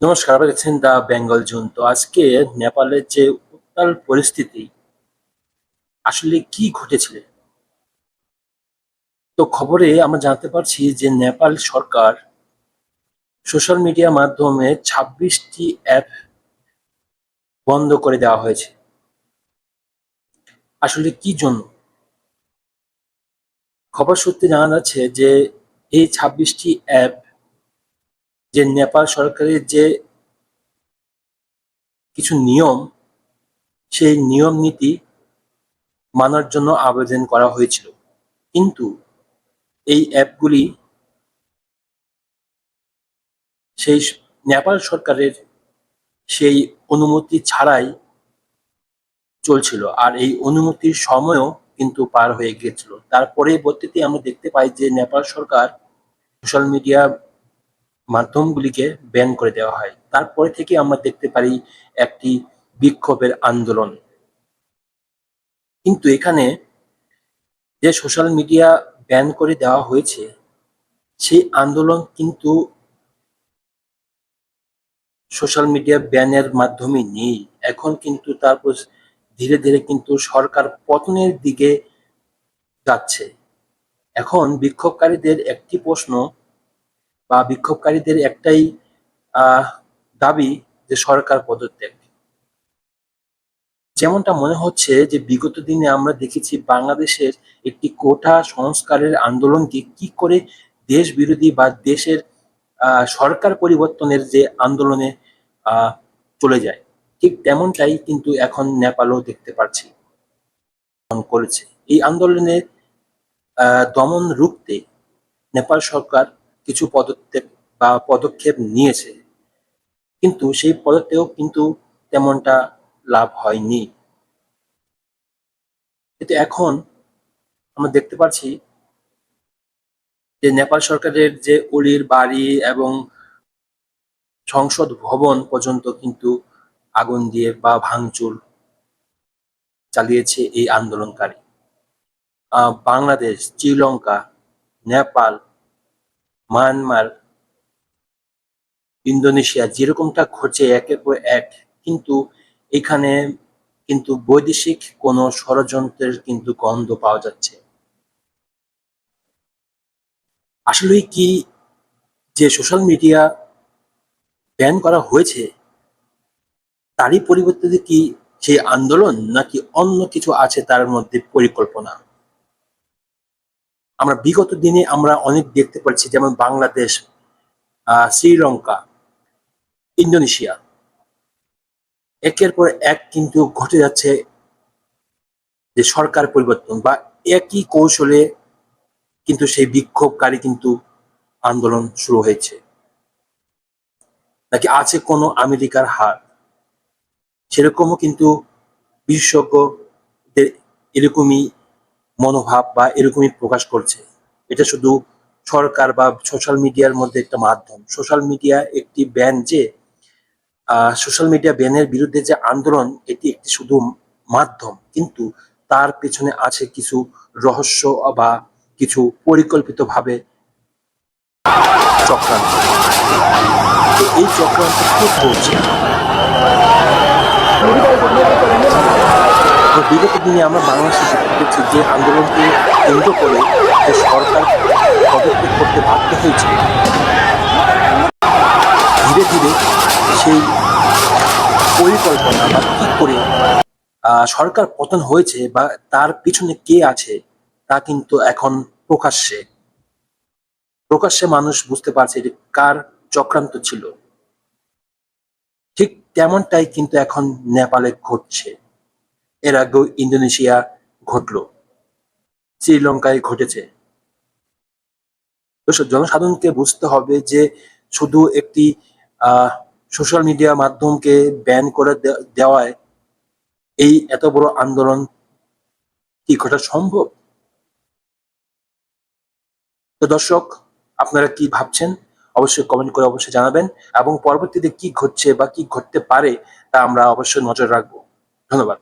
নমস্কার আপনারা দেখছেন দ্য বেঙ্গল জোন। তো আজকে নেপালের যে উত্তাল পরিস্থিতি, আসলে কি ঘটেছিল? তো খবরে আমরা জানতে পারছি যে নেপাল সরকার সোশ্যাল মিডিয়া মাধ্যমে ছাব্বিশটি অ্যাপ বন্ধ করে দেওয়া হয়েছে। আসলে কি জন্য? খবর সূত্রে জানা যাচ্ছে যে এই ছাব্বিশটি অ্যাপ যে নেপাল সরকারের যে কিছু নিয়ম, সেই নিয়ম নীতি মানার জন্য আবেদন করা হয়েছিল। কিন্তু এই অ্যাপগুলি সেই নেপাল সরকারের সেই অনুমতি ছাড়াই চলছিল। আর এই অনুমতির সময়ও কিন্তু পার হয়ে গিয়েছিল। তার পরবর্তীতে আমরা দেখতে পাই যে নেপাল সরকার সোশ্যাল মিডিয়া মাধ্যমগুলিকে ব্যান করে দেওয়া হয়। তারপরে থেকে আমরা দেখতে পারি একটি বিক্ষোভের আন্দোলন। কিন্তু এখানে যে সোশ্যাল মিডিয়া ব্যান করে দেওয়া হয়েছে, সেই আন্দোলন কিন্তু সোশ্যাল মিডিয়া ব্যানের মাধ্যমে নেই। এখন কিন্তু তারপর ধীরে ধীরে কিন্তু সরকার পতনের দিকে যাচ্ছে। এখন বিক্ষোভকারীদের একটি প্রশ্ন বা বিক্ষোভকারীদের একটাই দাবি যে সরকার পদত্যাগ। যেমনটা মনে হচ্ছে যে বিগত দিনে আমরা দেখেছি বাংলাদেশের একটি কোটা সংস্কারের আন্দোলনকে কি করে দেশ বিরোধী বা দেশের সরকার পরিবর্তনের যে আন্দোলনে চলে যায় ঠিক তেমনটাই কিন্তু এখন নেপালও দেখতে পাচ্ছি করেছে। এই আন্দোলনে আহ, দমন রুখতে নেপাল সরকার কিছু পদক্ষেপ বা পদক্ষেপ নিয়েছে। কিন্তু সেই পদক্ষেপও কিন্তু তেমনটা লাভ হয়নি। কিন্তু এখন আমরা দেখতে পাচ্ছি যে নেপাল সরকারের যে অলির বাড়ি এবং সংসদ ভবন পর্যন্ত কিন্তু আগুন দিয়ে বা ভাঙচুর চালিয়েছে এই আন্দোলনকারী। বাংলাদেশ, শ্রীলঙ্কা, নেপাল মায়ানমার, ইন্দোনেশিয়া যেরকমটা ঘটছে একের পর এক, কিন্তু এখানে কিন্তু বৈদেশিক কোনো ষড়যন্ত্রের কিন্তু গন্ধ পাওয়া যাচ্ছে। আসলে কি যে সোশ্যাল মিডিয়া ব্যান করা হয়েছে, তারই পরিবর্তে কি সেই আন্দোলন নাকি অন্য কিছু আছে তার মধ্যে পরিকল্পনা? আমরা বিগত দিনে আমরা অনেক দেখতে পাচ্ছি, যেমন বাংলাদেশ শ্রীলঙ্কা, ইন্দোনেশিয়া। একের পর এক কিন্তু ঘটে যাচ্ছে যে সরকার পরিবর্তন বা একই কৌশলে কিন্তু সেই বিক্ষোভকারী কিন্তু আন্দোলন শুরু হয়েছে। নাকি আছে কোনো আমেরিকার হার? সেরকমও কিন্তু বিশেষজ্ঞদের এরকমই মনোভাব বা এরকমই প্রকাশ করছে। এটা শুধু সরকার বা সোশ্যাল মিডিয়ার মধ্যে একটা মাধ্যম। সোশ্যাল মিডিয়া একটি ব্যান যে সোশ্যাল মিডিয়া ব্যানের বিরুদ্ধে যে আন্দোলন, এটি একটি শুধু মাধ্যম। কিন্তু তার পেছনে আছে কিছু রহস্য বা কিছু পরিকল্পিতভাবে চক্রান্ত। এই চক্রান্ত কি করছে তো বিগত দিনে আমরা বাংলাদেশে দেখেছি যে আন্দোলনকে কেন্দ্র করে যে সরকার পদক্ষেপ করতে বাধ্য হয়েছে, ধীরে ধীরে সেই পরিকল্পনা বা কি করে সরকার পতন হয়েছে বা তার পিছনে কে আছে, তা কিন্তু এখন প্রকাশ্যে প্রকাশ্যে মানুষ বুঝতে পারছে যে কার চক্রান্ত ছিল। ঠিক তেমনটাই কিন্তু এখন নেপালে ঘটছে। এর আগেও ইন্দোনেশিয়া ঘটলো। শ্রীলঙ্কায় ঘটেছে। জনসাধারণকে বুঝতে হবে যে শুধু একটি সোশ্যাল মিডিয়া মাধ্যমকে ব্যান করে দেওয়ায় এই এত বড় আন্দোলন কি ঘটা সম্ভব? তো দর্শক, আপনারা কি ভাবছেন? অবশ্যই কমেন্ট করে অবশ্যই জানাবেন এবং পরবর্তীতে কি ঘটছে বা কি ঘটতে পারে তা আমরা অবশ্যই নজর রাখব। ধন্যবাদ।